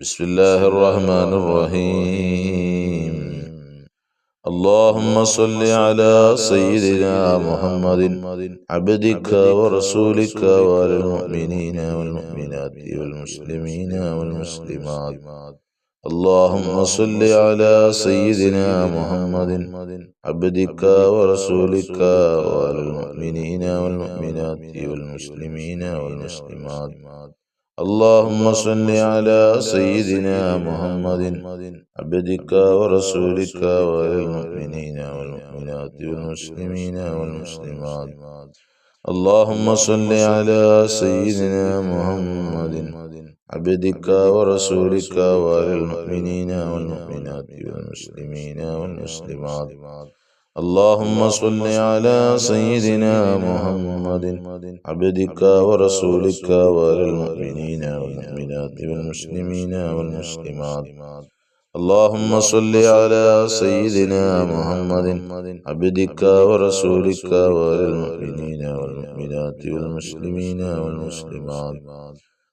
بسم الله الرحمن الرحيم. اللهم صل على سيدنا محمد عبدك ورسولك وعلى المؤمنين والمؤمنات والمسلمين والمسلمات. اللهم صل على سيدنا محمد عبدك ورسولك وعلى المؤمنين والمؤمنات والمسلمين والمسلمات. اللهم صل على سيدنا محمد عبدك ورسولك وعلى المؤمنين والمؤمنات والمسلمين والمسلمات. اللهم صل على سيدنا محمد عبدك ورسولك وعلى المؤمنين والمؤمنات والمسلمين والمسلمات. اللهم صل على سيدنا محمد عبدك ورسولك وعلى المؤمنين والمؤمنات والمسلمين والمسلمات. اللهم صل على سيدنا محمد عبدك ورسولك وعلى المؤمنين والمؤمنات والمسلمين والمسلمات.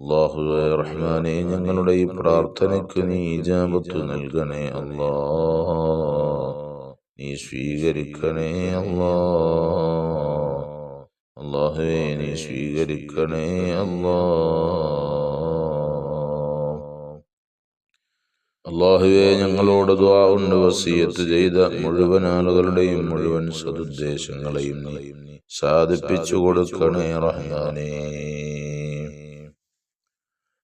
അള്ളാഹുവെ റഹ്മാനെ ഞങ്ങളുടെ ഈ പ്രാർത്ഥനയ്ക്ക് നീ ഇജാബത്ത് നൽകണേ അല്ലാ. നീ സ്വീകരിക്കണേ അല്ലാ. അള്ളാഹുവെ നീ സ്വീകരിക്കണേ അല്ലാ. അള്ളാഹുവെ ഞങ്ങളോട് ദ്വാ ഉണ്ട് വസീയത്ത് ചെയ്ത മുഴുവൻ ആളുകളുടെയും മുഴുവൻ സതുദ്ദേശങ്ങളെയും നീ സാധിപ്പിച്ചു കൊടുക്കണേ റഹ്മാനേ.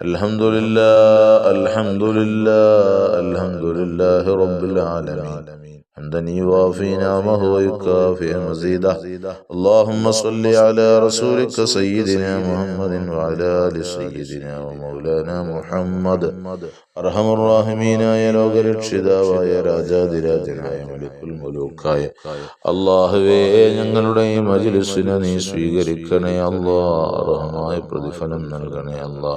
الحمد لله الحمد لله الحمد لله رب العالمين حمدا يوافي نعمه ويكافئ مزيده اللهم صل على رسولك سيدنا محمد وعلى ال سيدنا ومولانا محمد അർഹം റാഹിമീനായ ലോകരക്ഷിതാവായ രാജാതിരാജനായ മലിക്കുൽ മുലൂക്കായ അള്ളാഹുവേ ഞങ്ങളുടെ ഈ മജിലിസിനെ നീ സ്വീകരിക്കണേ അല്ലാ അർഹമായ പ്രതിഫലം നൽകണേ അല്ലാ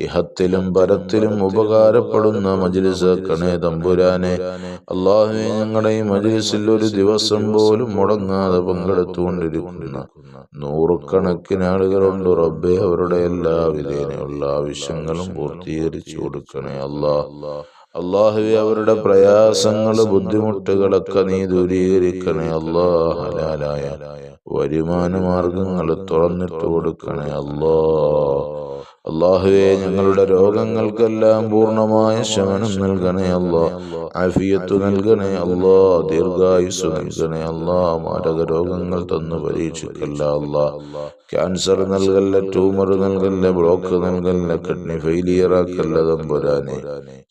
ഇഹത്തിലും പരത്തിലും ഉപകാരപ്പെടുന്ന മജിലിസ് കണേ തമ്പുരാനെ. അള്ളാഹുവെ ഞങ്ങളുടെ ഈ മജ്ലിസിൽ ഒരു ദിവസം പോലും മുടങ്ങാതെ പങ്കെടുത്തുകൊണ്ടിരിക്കുന്ന നൂറുകണക്കിന് ആളുകളുണ്ട്. റബ്ബെ അവരുടെ എല്ലാ വിധേനയുള്ള ആവശ്യങ്ങളും പൂർത്തീകരിച്ചു കൊടുക്കണേ അല്ലാ അള്ളാഹുവെ അവരുടെ പ്രയാസങ്ങൾ ബുദ്ധിമുട്ടുകളൊക്കെ നീ ദൂരീകരിക്കണേ അല്ലാ ഹലാലായ വരുമാന മാർഗങ്ങൾ തുറന്നിട്ട് കൊടുക്കണേ അല്ലാ അള്ളാഹുവെ ഞങ്ങളുടെ രോഗങ്ങൾക്കെല്ലാം പൂർണമായ ശമനം നൽകണേ അല്ലോ. ആഫിയത്ത് നൽകണേ അല്ലോ. ദീർഘായുസ് നൽകണേ അല്ലോ. മാരക രോഗങ്ങൾ തന്നു പരീക്ഷിക്കല്ല അല്ലാ. ക്യാൻസർ നൽകല്ല ട്യൂമർ നൽകല്ല ബ്ലോക്ക് നൽകല്ല കിഡ്നി ഫെയിലിയർ ആക്കല്ല തമ്പുരാനെ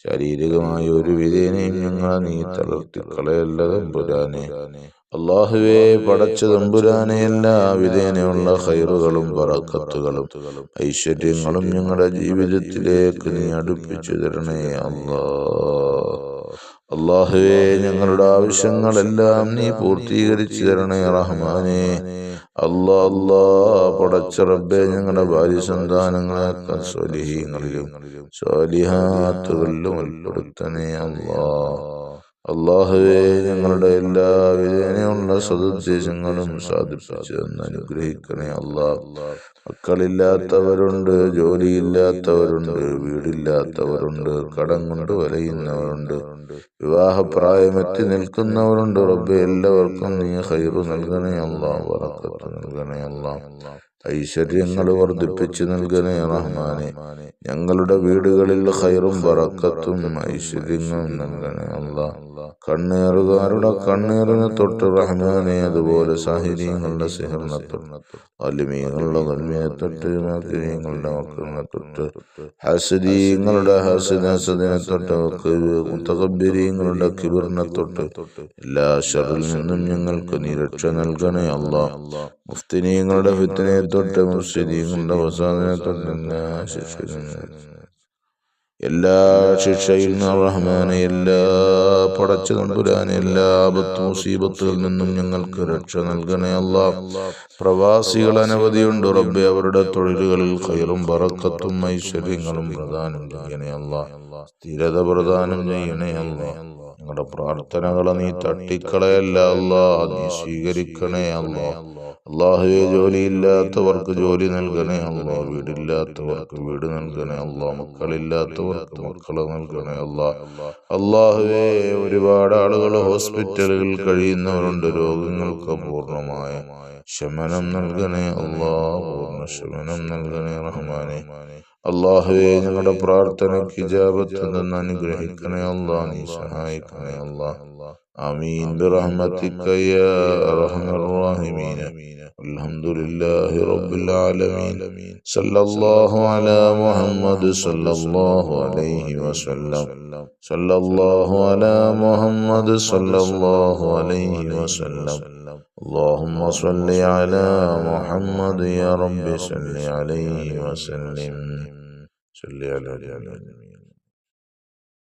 ശാരീരികമായ ഒരു വിധേനയും ഞങ്ങളെ നീ തളർത്തിക്കളയല്ല തമ്പുരാനെ അള്ളാഹുവെ പടച്ച തമ്പുരാനെ എല്ലാ വിധേനയുള്ള ഹൈറുകളും പറക്കത്തുകളും ഐശ്വര്യങ്ങളും ഞങ്ങളുടെ ജീവിതത്തിലേക്ക് നീ അടുപ്പിച്ചു തരണേ അല്ലാ അള്ളാഹുവെ ഞങ്ങളുടെ ആവശ്യങ്ങളെല്ലാം നീ പൂർത്തീകരിച്ചു തരണേ റഹ്മാനെ. അല്ലാ അല്ലാ പടച്ച റബ്ബെ ഞങ്ങളുടെ ഭാര്യ സന്താനങ്ങളെ സ്വലിഹീങ്ങളിലും സ്വാലിഹാത്തുകളിലും ഉൾപ്പെടുത്തണേ അല്ലാ അള്ളാഹുവെ ഞങ്ങളുടെ എല്ലാ വേദനയുള്ള സദുദ്ദേശങ്ങളും സാധിപ്പിച്ചതെന്ന് അനുഗ്രഹിക്കണേ അള്ളാഹ്. മക്കളില്ലാത്തവരുണ്ട് ജോലിയില്ലാത്തവരുണ്ട് വീടില്ലാത്തവരുണ്ട് കടം കൊണ്ട് വലയുന്നവരുണ്ട്. വിവാഹപ്രായമെത്തി നിൽക്കുന്നവരുണ്ട് റബ്ബെ എല്ലാവർക്കും നീ ഹൈറു നൽകണേ അള്ളാഹ് വറക്കത്ത് നൽകണേ അള്ളാഹ്. ഐശ്വര്യങ്ങൾ വർദ്ധിപ്പിച്ചു നൽകണേ റഹ്മാനെ. ഞങ്ങളുടെ വീടുകളിൽ ഹൈറും ബറക്കത്തും ഐശ്വര്യങ്ങളും നൽകണേ അല്ല കണ്ണേറുകാരുടെ കണ്ണീറിന് തൊട്ട് റഹ്മാനെ അതുപോലെ സാഹിര്യങ്ങളുടെ സിഹറിനെ തൊട്ട് അലിമീങ്ങളുടെ കൽമിയെ തൊട്ട് മാക്കിരീങ്ങളുടെ മക്കളിനെ തൊട്ട് ഹസദീങ്ങളുടെ ഹസദാസദിനെ തൊട്ട് മുത്തകബിരീങ്ങളുടെ കിബിറിനെ തൊട്ട് എല്ലാ ഷറിൽ നിന്നും ഞങ്ങൾക്ക് നിരക്ഷ നൽകണേ അല്ല മുഫ്തിനീങ്ങളുടെ ഫിത്തിനെ തൊട്ട് മുസ്ലിങ്ങളുടെ വസാദിനെ തൊട്ട് എല്ലാ ശിക്ഷ എല്ലാ ശിക്ഷയിൽ നിന്നും റഹ്മാനെ എല്ലാ പടച്ചു നമ്പുരാൻ എല്ലാ ആപത്ത് മുസീബത്തുകളിൽ നിന്നും ഞങ്ങൾക്ക് രക്ഷ നൽകണേ അല്ല പ്രവാസികൾ അനവധിയുണ്ട് റബ്ബെ അവരുടെ തൊഴിലുകളിൽ കയറും പറക്കത്തും ഐശ്വര്യങ്ങളും പ്രദാനം ചെയ്യണേ അല്ല സ്ഥിരത പ്രദാനം ചെയ്യണേ അല്ല ഞങ്ങളുടെ പ്രാർത്ഥനകളെ നീ തട്ടിക്കളയല്ല അല്ല നീ സ്വീകരിക്കണേ അല്ല അള്ളാഹുവെ ജോലിയില്ലാത്തവർക്ക് ജോലി നൽകണേ അല്ല വീടില്ലാത്തവർക്ക് വീട് നൽകണേ അല്ല മക്കളില്ലാത്തവർക്ക് മക്കളെ നൽകണേ അല്ല അള്ളാഹുവെ ഒരുപാട് ആളുകൾ ഹോസ്പിറ്റലുകളിൽ കഴിയുന്നവരുണ്ട്. രോഗങ്ങൾക്ക് പൂർണമായ ശമനം നൽകണേ അള്ളാ പൂർണ ശമനം നൽകണേ റഹ്മാനെ. അള്ളാഹുവെ ഞങ്ങളുടെ പ്രാർത്ഥനയ്ക്ക് ഇജാബത്ത് നിന്ന് അനുഗ്രഹിക്കണേ അള്ളാ നീ സഹായിക്കണേ അല്ലാ آمين. برحمتك يا أرحم الراحمين. الحمد لله رب العالمين. صلى الله على محمد صلى الله عليه وسلم. صلى الله على محمد صلى الله عليه وسلم. اللهم صل على محمد يا رب. صل عليه وسلم. صل على محمد.